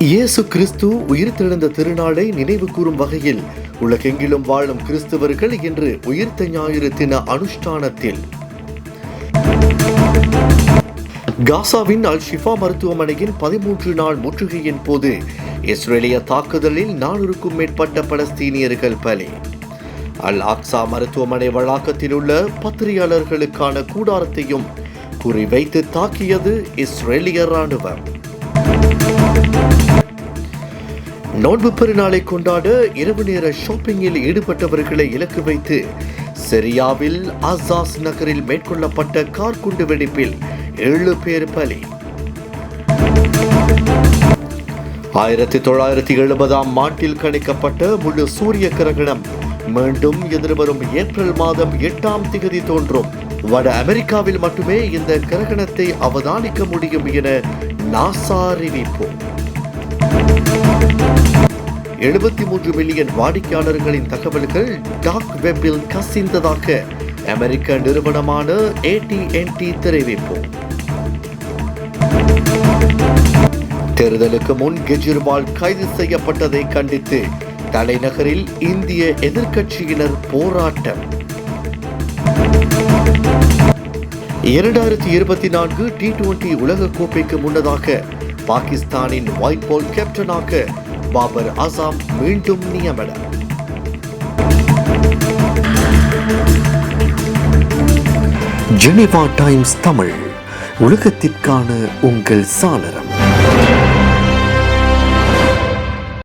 இயேசு கிறிஸ்து உயிர்த்தெழுந்த திருநாளை நினைவு கூறும் வகையில் உலகெங்கிலும் வாழும் கிறிஸ்தவர்கள் இன்று உயிர்த்த ஞாயிறு தின அனுஷ்டானத்தில். காசாவின் அல் ஷிஃபா மருத்துவமனையின் பதிமூன்று நாள் முற்றுகையின் போது இஸ்ரேலிய தாக்குதலில் நானூறுக்கும் மேற்பட்ட பலஸ்தீனியர்கள் பலி. அல் ஆக்சா மருத்துவமனை வளாகத்தில் உள்ள பத்திரிகையாளர்களுக்கான கூடாரத்தையும் குறிவைத்து தாக்கியது இஸ்ரேலிய ராணுவம் நோன்பு பெருநாளை கொண்டாட இரவு நேர ஷாப்பிங்கில் ஈடுபட்டவர்களை இலக்கு வைத்து சிரியாவில் அசாஸ் நகரில் மேற்கொள்ளப்பட்ட கார் குண்டு வெடிப்பில் ஏழு பேர் பலி. ஆயிரத்தி தொள்ளாயிரத்தி எழுபதாம் ஆண்டில் கணிக்கப்பட்ட முழு சூரிய கிரகணம் மீண்டும் எதிர்வரும் ஏப்ரல் மாதம் எட்டாம் திகதி தோன்றும். வட அமெரிக்காவில் மட்டுமே இந்த கிரகணத்தை அவதானிக்க முடியும் என நாசா அறிவிப்போம் எழுபத்தி மூன்று மில்லியன் வாடிக்கையாளர்களின் தகவல்கள் டாக் வெப்பில் கசிந்ததாக அமெரிக்க நிறுவனமான ஏடிஎன்டி தெரிவிப்பு. தேர்தலுக்கு முன் கெஜ்ரிவால் கைது செய்யப்பட்டதை கண்டித்து தலைநகரில் இந்திய எதிர்க்கட்சியினர் போராட்டம். இரண்டாயிரத்தி இருபத்தி நான்கு டி டுவெண்டி உலகக்கோப்பைக்கு முன்னதாக பாகிஸ்தானின் ஒயிட் பால் கேப்டனாக பாபர் ஆசாம் மீண்டும் நியமனம் ஜெனிவா டைம்ஸ் தமிழ் உலகத்திற்கான உங்கள் சாளரம்.